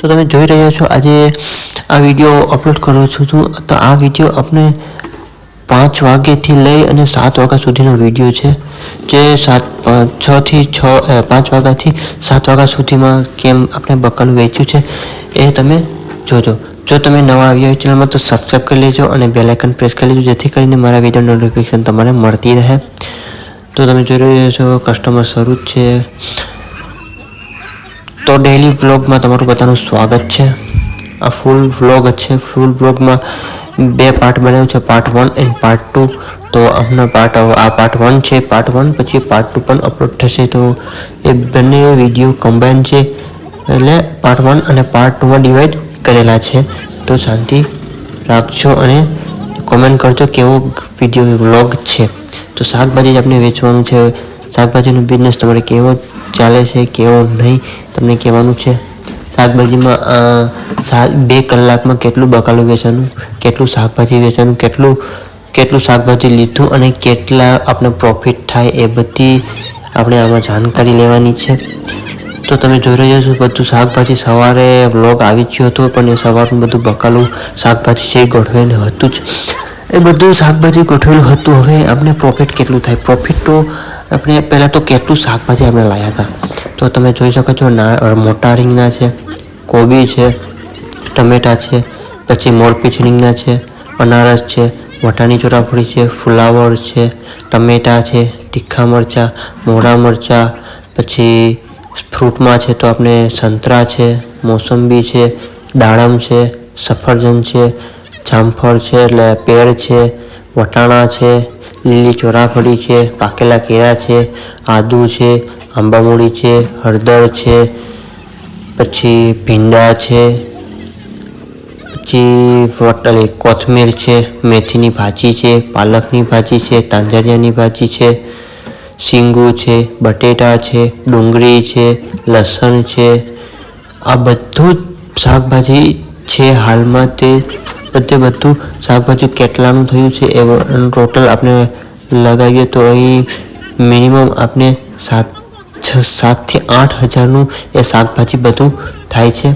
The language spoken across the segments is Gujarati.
તો તમે જોઈ રહ્યા છો, આજે આ વીડિયો અપલોડ કરું છું તો આ વીડિયો આપણે પાંચ વાગ્યાથી લઈ અને સાત વાગ્યા સુધીનો વીડિયો છે, જે સાત છથી છ પાંચ વાગ્યાથી સાત વાગ્યા સુધીમાં કેમ આપણે બકલ વેચ્યું છે, એ તમે જોજો. જો તમે નવા આવ્યા હોય ચેનલમાં તો સબસ્ક્રાઈબ કરી લેજો અને બેલ આઇકન પ્રેસ કરી લેજો, જેથી કરીને મારા વીડિયો નોટિફિકેશન તમારે મળતી રહે. તો તમે જોઈ રહ્યા છો કસ્ટમર શરૂ જ છે. તો ડેલી વ્લોગમાં તમારું બધાનું સ્વાગત છે. આ ફૂલ વ્લોગ છે. ફૂલ વ્લોગમાં બે પાર્ટ બનાવ્યો છે. Part one and part two તો હમણાં પાર્ટ આ પાર્ટ વન છે. પાર્ટ વન પછી પાર્ટ ટુ પણ અપલોડ થશે. તો એ બંને વીડિયો કમ્બાઈન છે. એટલે પાર્ટ વન અને પાર્ટ ટુમાં ડિવાઈડ કરેલા છે. તો શાંતિ રાખજો અને કોમેન્ટ કરજો કેવો વીડિયો વ્લોગ છે. તો શાકભાજી જ આપણે વેચવાનું છે. શાકભાજીનો બિઝનેસ તમારે કેવો ચાલે છે કેવો નહીં તમને કહેવાનું છે? શાકભાજીમાં અ, સા- બે કલાકમાં કેટલું બકાલું વેચવાનું કેટલું શાકભાજી વેચવાનું કેટલું કેટલું શાકભાજી લીધું અને કેટલા આપણે પ્રોફિટ થાય એ બધી આપણે આમાં જાણકારી લેવાની છે. તો તમે જોઈ રહ્યા છો બધું શાકભાજી સવારે બ્લોગ આવી ગયો હતો પણ એ સવારનું બધું બકાલું શાકભાજી છે ગોઠવેલું હતું જ. એ બધું શાકભાજી ગોઠવેલું હતું. હવે આપણે પ્રોફિટ કેટલું થાય? પ્રોફિટ તો આપણે પહેલાં તો કેટલું શાકભાજી અમે લાવ્યા હતા. તો તમે જોઈ શકો છો, ના મોટા રીંગણા છે, કોબી છે, ટમેટા છે, પછી મોરપીચ રીંગણા છે, અનારસ છે, વટાણી ચોરાફળી છે, ફુલાવર છે, ટમેટા છે, તીખા મરચાં મોડા મરચાં, પછી ફ્રૂટમાં છે તો આપણે સંતરા છે, મોસંબી છે, દાડમ છે, સફરજન છે જામફળ છે, એટલે પેડ છે, વટાણા છે, લીલી ચોરાફળી છે, પાકેલા કેળા છે, આદુ છે, આંબામૂળી છે, હળદર છે, પછી ભીંડા છે, પછી વટલી કોથમીર છે, મેથીની ભાજી છે, પાલકની ભાજી છે, તાંજરિયાની ભાજી છે, શીંગુ છે, બટેટા છે, ડુંગળી છે, લસણ છે, આ બધું જ શાકભાજી છે હાલમાં તે બધે બધું શાકભાજી કેટલાનું થયું છે એ ટોટલ આપણે લગાવીએ તો અહીં મિનિમમ આપણે સાત સાતથી આઠ હજારનું એ શાકભાજી બધું થાય છે.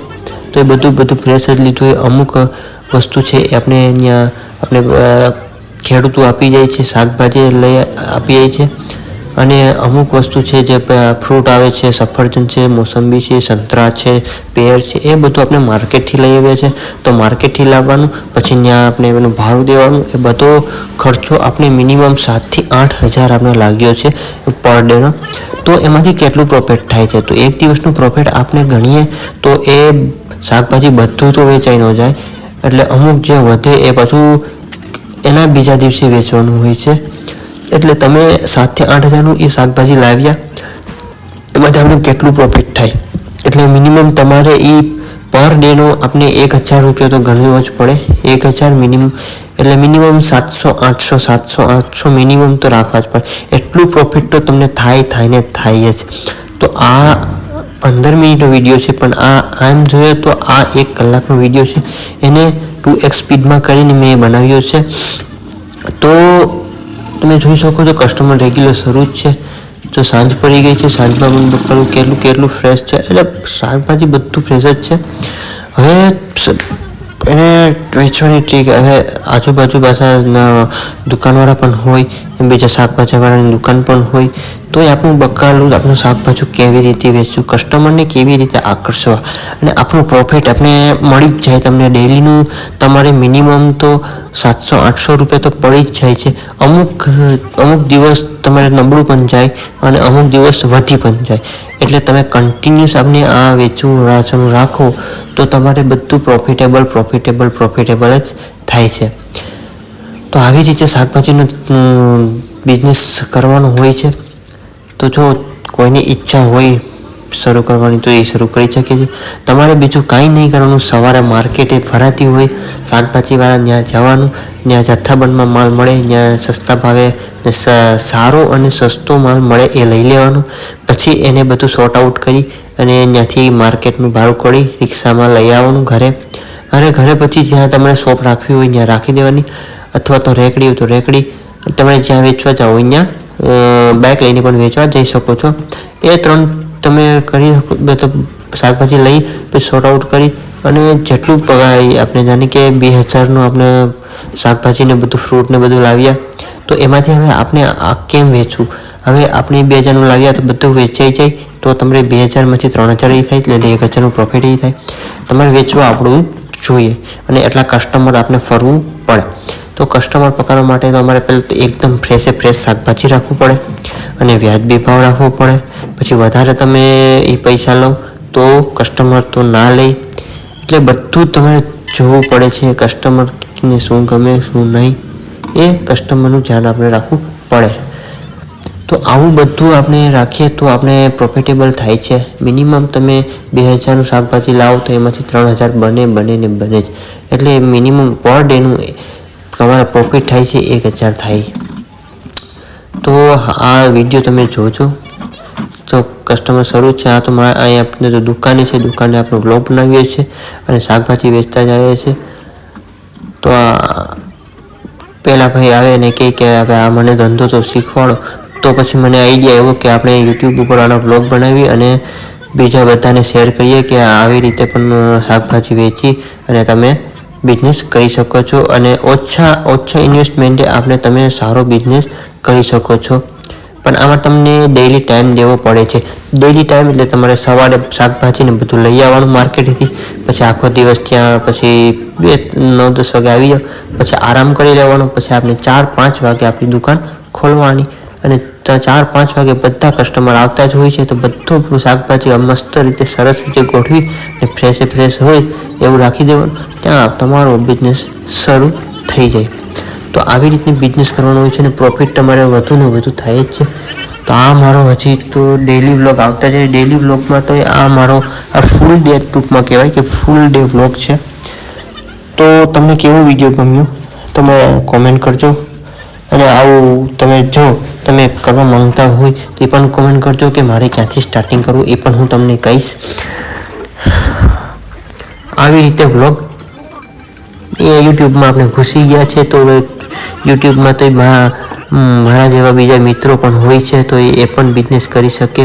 તો એ બધું બધું ફ્રેશ જ લીધું એ અમુક વસ્તુ છે એ આપણે અહીંયા આપણે ખેડૂતો આપી જાય છે, શાકભાજી લઈ આપી જાય છે. અને અમુક વસ્તુ છે જે ફ્રૂટ આવે છે, સફરજન છે, મોસંબી છે, સંતરા છે પેર છે, એ બધું આપણે માર્કેટથી લઈ આવીએ છીએ. તો માર્કેટથી લાવવાનું, પછી ત્યાં આપણે એનું ભાડું દેવાનું, એ બધો ખર્ચો આપણે મિનિમમ સાતથી આઠ હજાર આપણે લાગ્યો છે પર ડેનો તો એમાંથી કેટલું પ્રોફિટ થાય છે? તો એક દિવસનું પ્રોફિટ આપણે ગણીએ, તો એ શાકભાજી બધું તો વેચાઈ ન જાય. એટલે અમુક જે વધે એ પાછું એના બીજા દિવસે વેચવાનું હોય છે. એટલે તમે સાતથી આઠ હજારનું એ શાકભાજી લાવ્યા એમાં તમને કેટલું પ્રોફિટ થાય? એટલે મિનિમમ તમારે એ પર ડેનો આપણે એક હજાર રૂપિયા તો ગણવો જ પડે. એક હજાર મિનિમમ એટલે મિનિમમ સાતસો, આઠસો સાતસો, આઠસો મિનિમમ તો રાખવા જ પડે. એટલું પ્રોફિટ તો તમને થાય થાય ને થાય જ. તો આ પંદર મિનિટનો વીડિયો છે, પણ આ, આમ જોઈએ તો આ એક કલાકનો વીડિયો છે. એને ટુ એક્સ સ્પીડમાં કરીને મેં બનાવ્યો છે. તો તમે જોઈ શકો છો કસ્ટમર રેગ્યુલર શરૂ જ છે. તો સાંજ પડી ગઈ છે સાંજમાં મને બકાલું કેટલું કેટલું ફ્રેશ છે. એટલે શાકભાજી બધું ફ્રેશ જ છે. હવે એને વેચવાની ટ્રીક હવે આજુબાજુ પાછા દુકાનવાળા પણ હોય, એમ બીજા શાકભાજીવાળાની દુકાન પણ હોય. તો એ આપણું બકાલું આપણું શાકભાજી કેવી રીતે વેચવું કસ્ટમરને કેવી રીતે આકર્ષવા અને આપણું પ્રોફિટ આપણે મળી જ જાય તમને ડેલીનું તમારે મિનિમમ તો સાતસો, આઠસો રૂપિયા તો પડી જ જાય છે. અમુક અમુક દિવસ તમારે નબળું પણ જાય અને અમુક દિવસ વધી પણ જાય. એટલે તમે કન્ટિન્યુઅસ આપણે આ વેચવું વાંચવાનું રાખો તો તમારે બધું પ્રોફિટેબલ પ્રોફિટેબલ પ્રોફિટેબલ જ થાય છે. તો આવી રીતે શાકભાજીનો બિઝનેસ કરવાનો હોય છે. તો જો કોઈની ઈચ્છા હોય શરૂ કરવાની, તો એ શરૂ કરી શકે છે. તમારે બીજું કાંઈ નહીં કરવાનું. સવારે માર્કેટે ભરાતી હોય, શાકભાજીવાળા ત્યાં જવાનું, ત્યાં જથ્થાબંધમાં માલ મળે, ત્યાં સસ્તા ભાવે સારો અને સસ્તો માલ મળે એ લઈ લેવાનો. પછી એને બધું શોર્ટ આઉટ કરી અને ત્યાંથી માર્કેટનું ભાડું કરી રિક્ષામાં લઈ આવવાનું ઘરે. અને ઘરે પછી જ્યાં તમારે શોપ રાખવી હોય ત્યાં રાખી દેવાની. અથવા તો રેકડી હોય તો રેકડી. તમે જ્યાં વેચવા જાઓ ત્યાં બાઇક લઈને પણ વેચવા જઈ શકો છો. એ ત્રણ તમે કરી શકો, મતલબ શાકભાજી લઈ પછી સોર્ટ આઉટ કરી અને જેટલું પગાર આપણે જાણે કે બે હજારનું આપણે શાકભાજીને બધું ફ્રૂટને બધું લાવ્યા, તો એમાંથી હવે આપણે આ કેમ વેચવું? હવે આપણે બે હજારનું લાવ્યા તો બધું વેચાઈ જાય, તો તમારે બે હજારમાંથી ત્રણ હજાર એ થાય, એટલે એક હજારનું પ્રોફિટ એ થાય. તમારે વેચવું આપણું જોઈએ અને એટલા કસ્ટમર આપણે ફરવું પડે. તો કસ્ટમર પકડવા માટે તો અમારે પહેલાં તો એકદમ ફ્રેશે ફ્રેશ શાકભાજી રાખવું પડે અને વ્યાજબી ભાવ રાખવો પડે. પછી વધારે તમે એ પૈસા લો તો કસ્ટમર તો ના લે. એટલે બધું તમારે જોવું પડે છે કસ્ટમરને શું ગમે, શું નહીં. એ કસ્ટમરનું ધ્યાન આપણે રાખવું પડે. તો આવું બધું આપણે રાખીએ તો આપણે પ્રોફિટેબલ થાય છે. મિનિમમ તમે બે હજારનું શાકભાજી લાવો તો એમાંથી ત્રણ હજાર બને બને ને બને જ. એટલે મિનિમમ પર ડેનું તમારા પ્રોફિટ થાય છે, એક હજાર થાય. તો આ વીડિયો તમે જોજો. તો કસ્ટમર શરૂ છે, આ તો અહીંયા આપણે તો દુકાને છે, દુકાને આપણો બ્લોગ બનાવીએ છીએ અને શાકભાજી વેચતા જ આવીએ છીએ. તો આ પહેલાં ભાઈ આવે ને કહે કે, હવે આ મને ધંધો તો શીખવાડો. તો પછી મને આઈડિયા આવ્યો કે આપણે યુટ્યુબ ઉપર આનો બ્લોગ બનાવી અને બીજા બધાને શેર કરીએ કે આવી રીતે પણ શાકભાજી વેચી અને તમે બિઝનેસ કરી શકો છો અને ઓછા ઓછા ઇન્વેસ્ટમેન્ટે આપણે તમે સારો બિઝનેસ કરી શકો છો. પણ આમાં તમને ડેઈલી ટાઈમ દેવો પડે છે. ડેઈલી ટાઈમ એટલે તમારે સવારે શાકભાજીને બધું લઈ આવવાનું માર્કેટથી પછી આખો દિવસ ત્યાં પછી બે, નવ, દસ વાગે આવી જાઓ, પછી આરામ કરી લેવાનો, પછી આપણે ચાર, પાંચ વાગે આપણી દુકાન ખોલવાની અને ત્યાં ચાર, પાંચ વાગે બધા કસ્ટમર આવતા જ હોય છે, તો બધું શાકભાજી મસ્ત રીતે સરસ રીતે ગોઠવી ને ફ્રેશે ફ્રેશ હોય એવું રાખી દેવાનું. ત્યાં તમારો બિઝનેસ શરૂ થઈ જાય. તો આવી રીતની બિઝનેસ કરવાનો હોય છે અને પ્રોફિટ તમારે વધુ ને વધુ થાય જ છે. તો આ મારો હજી તો ડેલી વ્લોગ આવતા જાય. ડેલી વ્લોગમાં તો આ મારો, આ ફૂલ ડે ટૂંકમાં કહેવાય કે ફૂલ ડે વ્લોગ છે. તો તમને કેવો વીડિયો ગમ્યો? તમે કોમેન્ટ કરજો. અને આવું તમે જો તમે કરવા માંગતા હોય તો એ પણ કોમેન્ટ કરજો કે મારે ક્યાંથી સ્ટાર્ટિંગ કરવું એ પણ હું તમને કહીશ. આવી રીતે વ્લોગ એ યુટ્યુબમાં આપણે ઘૂસી ગયા છે તો યુટ્યુબમાં તો મારા જેવા બીજા મિત્રો પણ હોય છે તો એ પણ બિઝનેસ કરી શકે.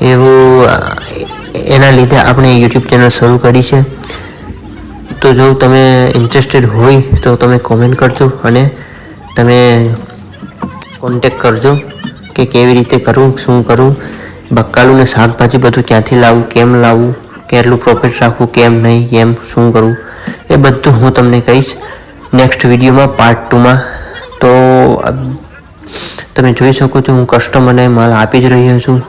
એવું, એના લીધે આપણે યુટ્યુબ ચેનલ શરૂ કરી છે. તો જો તમે ઇન્ટરેસ્ટેડ હોય તો તમે કોમેન્ટ કરજો અને તમે કોન્ટેક કરજો કે કેવી રીતે કરવું શું કરવું બકાલું ને શાકભાજી બધું ક્યાંથી લાવવું કેમ લાવવું કેટલું પ્રોફિટ રાખવું કેમ નહીં, કેમ, શું કરવું એ બધું હું તમને કહીશ નેક્સ્ટ વિડીયોમાં પાર્ટ ટુમાં તો તમે જોઈ શકો છો, હું કસ્ટમરને માલ આપી જ રહ્યો છું.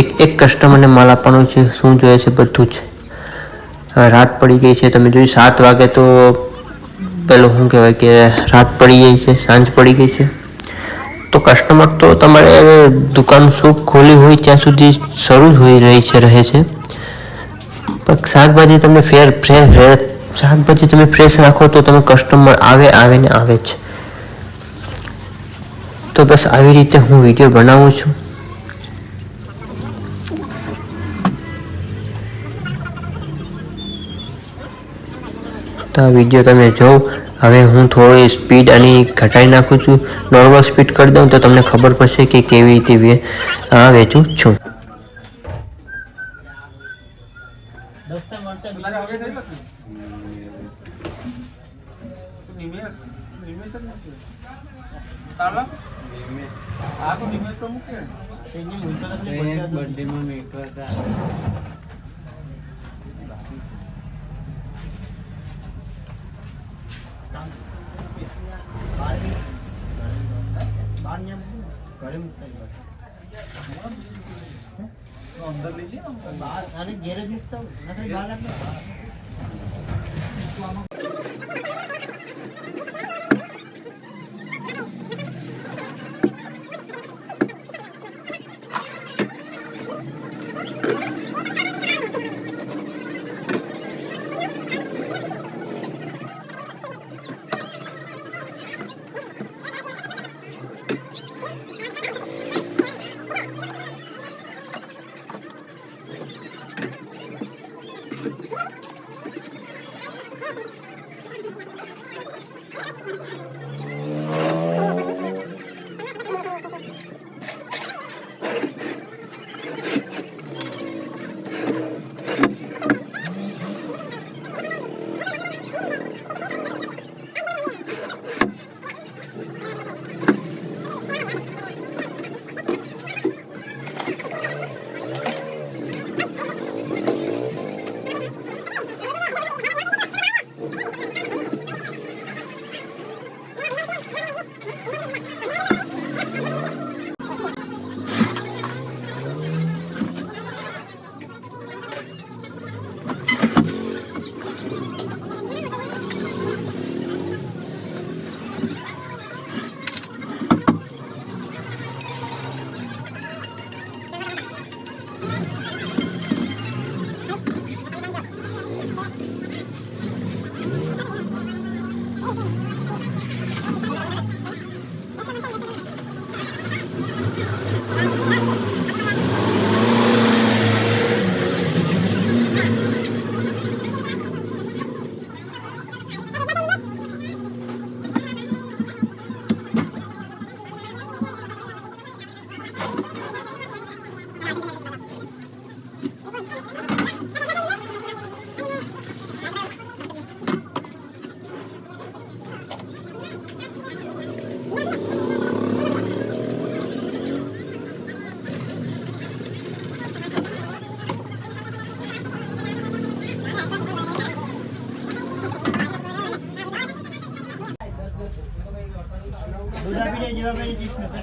એક એક કસ્ટમરને માલ આપવાનો છે, શું જોઈએ છે બધું જ. રાત પડી ગઈ છે, તમે જોઈ સાત વાગે તો, પેલું શું કહેવાય કે, રાત પડી ગઈ છે, સાંજ પડી ગઈ છે. તો કસ્ટમર તો તમારે દુકાન શું ખોલી હોય ત્યાં સુધી શરૂ હોઈ રહી છે, રહે છે. પણ શાકભાજી તમે ફેર ફ્રેશ રહે શાકભાજી તમે ફ્રેશ રાખો તો તમે કસ્ટમર આવે આવે ને આવે જ. તો બસ આવી રીતે હું વીડિયો બનાવું છું. તો આ વીડિયો તમે જોવો. હવે હું થોડી સ્પીડ આની ઘટાડી નાખું છું. નોર્મલ સ્પીડ કરી દઉં તો તમને ખબર પડશે કે કેવી રીતે વે- આ વેચું છું. તારે હવે થયેલો જ ને? તું નિમેષ નિમેષ જ નથી તાળો? તો નિમેષ તો મૂકે એની મુંતલકની પંચાયત હતી. તો અંદર લઈ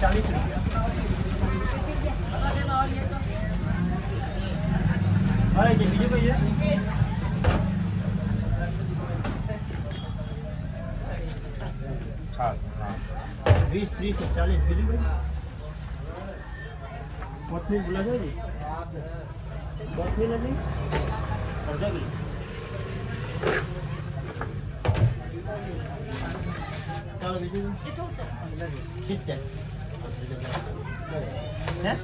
ચાલીસ રૂપિયા. હવે છે બીજું કઈ છે વીસ ત્રીસ ચાલીસ બીજું કઈ કોથમીર બોલા છે ને કોથમીર નથી? અડધા કિલો ચાલો બીજું સિત્તેર હે?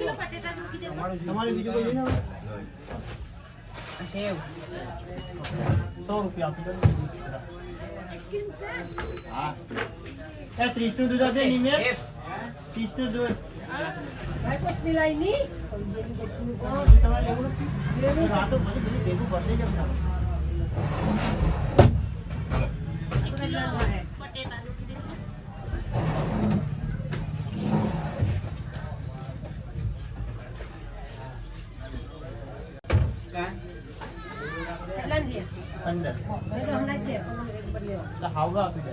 તમારે બીજું સો રૂપિયા હા. એ ત્રીસનું દૂધ. હશે નિમે ત્રીસનું દૂધ પટેટા લેવા એટલે હાવડા આપી દે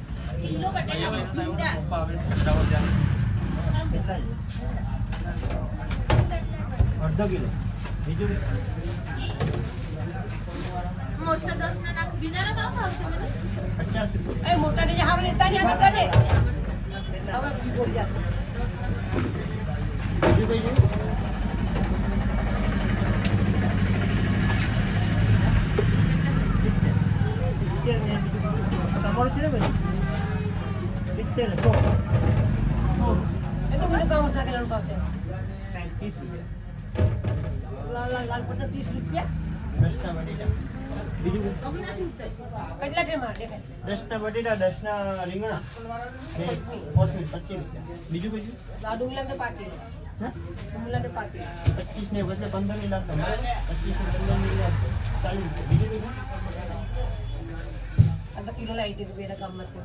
કિલો બટેટા અડધો કિલો બીજું મોરસા દસ ના નાખ બીજા ના કામ આવશે એ મોટા ને હાવ રેતા ને મોટા ને હવે બીજું બીજું લાલ પટ્ટા 30 રૂપિયા દસના બટેટા બીજું કઈ? કેટલા ટાઈમ આ દેખાય દસના બટેટા દસના રીંગણા। ને કોથમીર પચીસ રૂપિયા. બીજું કઈ છે? લાડુ મિલાને પાકી હા? મિલાને પાકી પચીસ ને બદલે પંદરની લાગતો પચીસ ને પંદરની લાગતો ચાલીસ રૂપિયા. બીજું કઈ છે? અડધા કિલો લાવી દીધું બેના ગામમાં છે.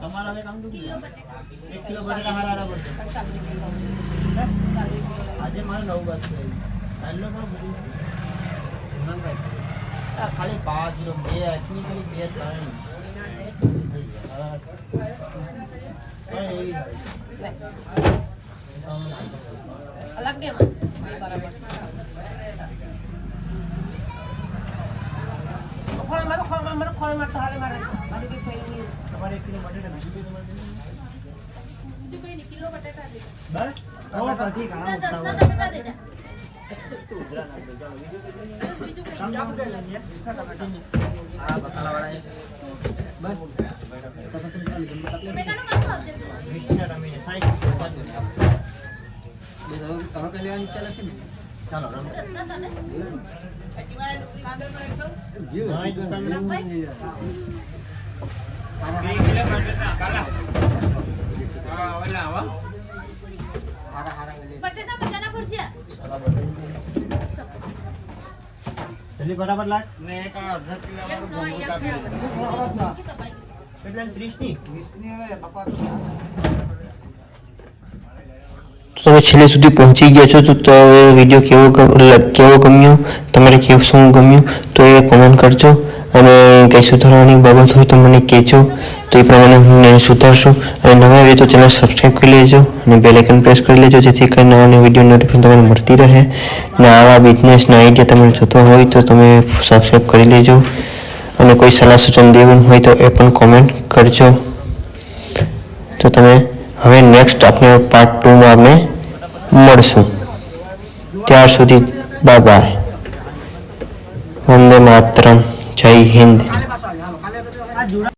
તમારા હવે કામ? એક કિલો બટેટા હારા હારા પડશે આજે મારે નવ બસ છે ચાલો પણ બધું ખાલી પાંચ કિલો, બે આટલી કરી, બે ત્રણ. અલગ બરાબર. ખોળ મારો ખોળ મારો ખોળ મારતો હાલે મારે. મારી કઈ તમારે એક કિલો બટેટા બીજું કઈ તમારે જોઈએ? બીજું કઈ નહીં કિલો બટાકા દે. બસ? હો, પછી ઘણા દસ મોટા ના હોય. ટમેટા દે જા. તું ઉભરા નાખ દે, ચાલો, બીજું કઈ જોઈએ? બીજું કઈ કામ ચાલુ કરી લેજે. બસ. ચાલો. રમો. બે કિલોમીટર ના કાલા હા ઓલા આવા બટેટા મજાના ભજીયા જલ્દી ફટાફટ લાગ ને એક આ અડધા કિલો એક વાળું નો અહીંયા છે આ બધું. કેટલા ભાઈ? કેટલા ત્રીસની તો તમે છેલ્લે સુધી પહોંચી ગયા છો તો તો હવે વીડિયો કેવો ગમ- કેવો ગમ્યો તમારે કેવું શું ગમ્યું તો એ કોમેન્ટ કરજો અને કંઈ સુધારવાની બાબત હોય તો મને કહેજો. તો એ પ્રમાણે હું સુધારશું. અને નવા આવે તો ચેનલ સબસ્ક્રાઈબ કરી લેજો અને બેલેકન પ્રેસ કરી લેજો, જેથી કરીને નવા નવી વીડિયો નોટિફિકેશન તમને મળતી રહે. ને આવા બિઝનેસના આઈડિયા તમારે જોતો હોય તો તમે સબસ્ક્રાઈબ કરી લેજો. અને કોઈ સલાહ સૂચન દેવું હોય તો એ પણ કોમેન્ટ કરજો. તો તમે હવે નેક્સ્ટ આપણે પાર્ટ ટુમાં અમે મળશું. ત્યાર સુધી બાય બાય વંદે માતરમ. જય હિન્દ આ જોડા